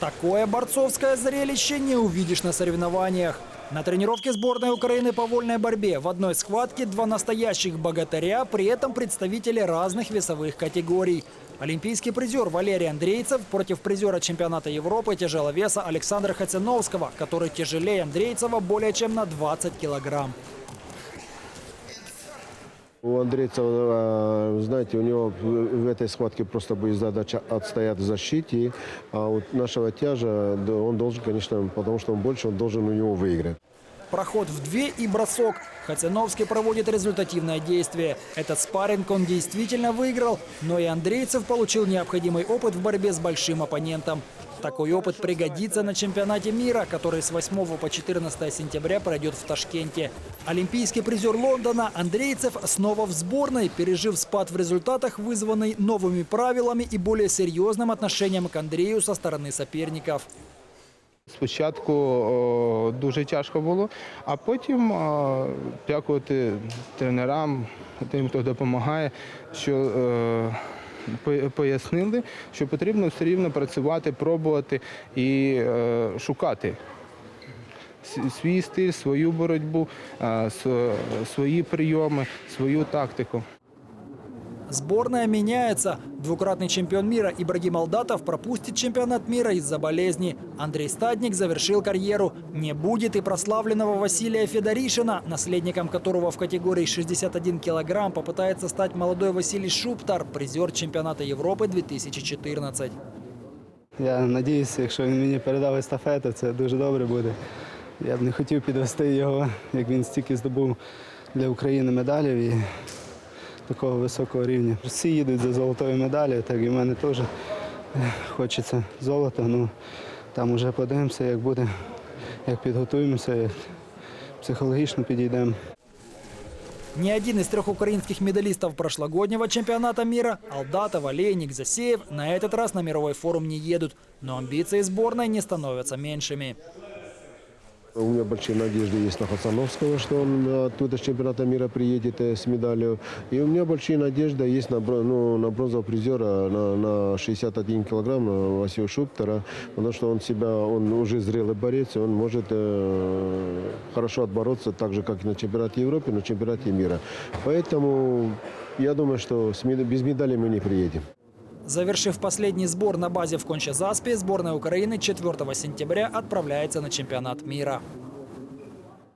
Такое борцовское зрелище не увидишь на соревнованиях. На тренировке сборной Украины по вольной борьбе в одной схватке два настоящих богатыря, при этом представители разных весовых категорий. Олимпийский призер Валерий Андрейцев против призера чемпионата Европы тяжеловеса Александра Хацановского, который тяжелее Андрейцева более чем на 20 килограмм. У Андрейца, э, знаете, у него в этой схватке просто будет задача отстоять в защите, а у нашего тяжа он должен, конечно, потому что он больше, он должен у него выиграть. Проход в две и бросок. Хацановский проводит результативное действие. Этот спарринг он действительно выиграл, но и Андрейцев получил необходимый опыт в борьбе с большим оппонентом. Такой опыт пригодится на чемпионате мира, который с 8 по 14 сентября пройдет в Ташкенте. Олимпийский призер Лондона Андрейцев снова в сборной, пережив спад в результатах, вызванный новыми правилами и более серьезным отношением к Андрею со стороны соперников. Спочатку о, дуже тяжко було, а потім о, дякувати тренерам, тим, хто допомагає, що по- пояснили, що потрібно все рівно працювати, пробувати і е, шукати свій стиль, свою боротьбу, е, свої прийоми, свою тактику. Сборная меняется. Двукратный чемпион мира Ибрагим Алдатов пропустит чемпионат мира из-за болезни. Андрей Стадник завершил карьеру. Не будет и прославленного Василия Федоришина, наследником которого в категории 61 килограмм попытается стать молодой Василий Шуптар, призер чемпионата Европы 2014. Я надіюся, якщо він мені передав естафету, це дуже добре буде. Я б не хотів підвести його, як він стільки здобув для України медалів і Такого високого рівня. Всі їдуть за золотою медаллю, так і в мене теж е, хочеться золота. Ну там уже подивимося, як буде, як підготуємося, як психологічно підійдемо. Ни один из трех украинских медалистов прошлогоднего чемпионата мира – Алдатов, Олейник, Засеев – на этот раз на мировой форум не едут. Но амбиции сборной не становятся меньшими. У меня большие надежды есть на Хасановского, что он оттуда с чемпионата мира приедет э, с медалью. И у меня большие надежды есть на, ну, на бронзового призера на, на 61 килограмм на Василия Шуптера, потому что он себя, он уже зрелый борец, и он может э, хорошо отбороться, так же, как и на чемпионате Европы, на чемпионате мира. Поэтому я думаю, что с без медали мы не приедем. Завершив последний сбор на базе в Конча-Заспе, сборная Украины 4 сентября отправляется на чемпионат мира.